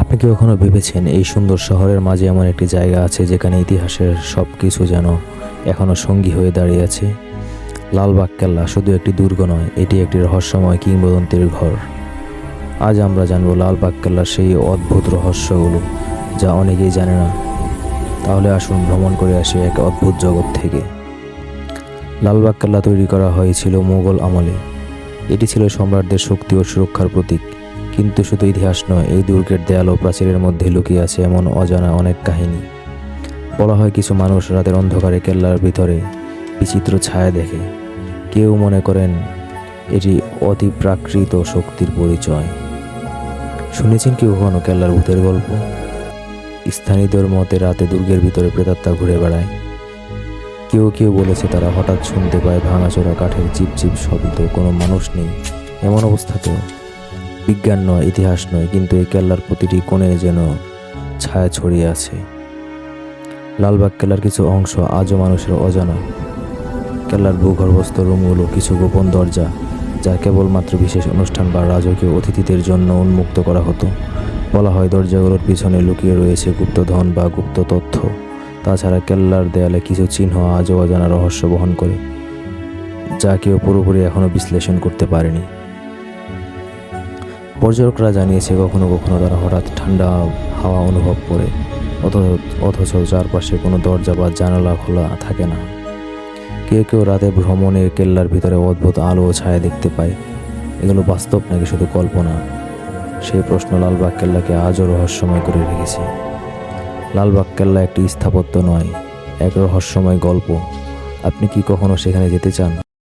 আপনি কি কখনো ভেবেছেন এই সুন্দর শহরের মাঝে এমন একটি জায়গা আছে যেখানে ইতিহাসের সব কিছু যেন এখনও সঙ্গী হয়ে দাঁড়িয়ে আছে? লালবাগ কেল্লা শুধু একটি দুর্গ নয়, এটি একটি রহস্যময় কিংবদন্তির ঘর। আজ আমরা জানব লালবাগ কেল্লার সেই অদ্ভুত রহস্যগুলো, যা অনেকেই জানে না। তাহলে আসুন ভ্রমণ করে আসি এক অদ্ভুত জগৎ থেকে। লালবাগ কেল্লা তৈরি করা হয়েছিল মুঘল আমলে। এটি ছিল সম্রাটদের শক্তি ও সুরক্ষার প্রতীক। কিন্তু শুধু ইতিহাস নয়, এই দুর্গের দেয়াল ও প্রাচীরের মধ্যে লুকিয়ে আছে এমন অজানা অনেক কাহিনী। বলা হয় কিছু মানুষ রাতের অন্ধকারে কেল্লার ভিতরে বিচিত্র ছায়া দেখে। কেউ মনে করেন এটি অতিপ্রাকৃত শক্তির পরিচয়। শুনেছেন কেউ কখনো কেল্লার ভূতের গল্প? স্থানীয়দের মতে রাতে দুর্গের ভিতরে প্রেতাত্মা ঘুরে বেড়ায়। কেউ কেউ বলেছে তারা হঠাৎ শুনতে পায় ভাঙাচোরা কাঠের চিপ চিপ শব্দ, কোনো মানুষ নেই, এমন অবস্থাতেও বিজ্ঞান নয়, ইতিহাস নয়, কিন্তু এই কেল্লার প্রতিটি কোণে যেন ছায়া ছড়িয়ে আছে। লালবাগ কেল্লার কিছু অংশ আজও মানুষের অজানা। কেল্লার ভূগর্ভস্থ রুমগুলো কিছু গোপন দরজা, যা কেবলমাত্র বিশেষ অনুষ্ঠান বা রাজকীয় অতিথিদের জন্য উন্মুক্ত করা হতো। বলা হয় দরজাগুলোর পিছনে লুকিয়ে রয়েছে গুপ্তধন বা গুপ্ত তথ্য। তাছাড়া কেল্লার দেয়ালে কিছু চিহ্ন আজও অজানা রহস্য বহন করে, যা কেউ পুরোপুরি এখনও বিশ্লেষণ করতে পারেনি। পর্যটকরা জানিয়েছে কখনো কখনো তারা হঠাৎ ঠান্ডা হাওয়া অনুভব করে, অথচ চারপাশে কোনো দরজা বা জানালা খোলা থাকে না। কেউ কেউ রাতে ভ্রমণে কেল্লার ভিতরে অদ্ভুত আলো ও ছায়া দেখতে পায়। এগুলো বাস্তব নাকি শুধু কল্পনা? সেই প্রশ্ন লালবাগ কেল্লাকে আজও রহস্যময় করে রেখেছে। লালবাগ কেল্লা একটি স্থাপত্য নয়, এক রহস্যময় গল্প। আপনি কি কখনো সেখানে যেতে চান?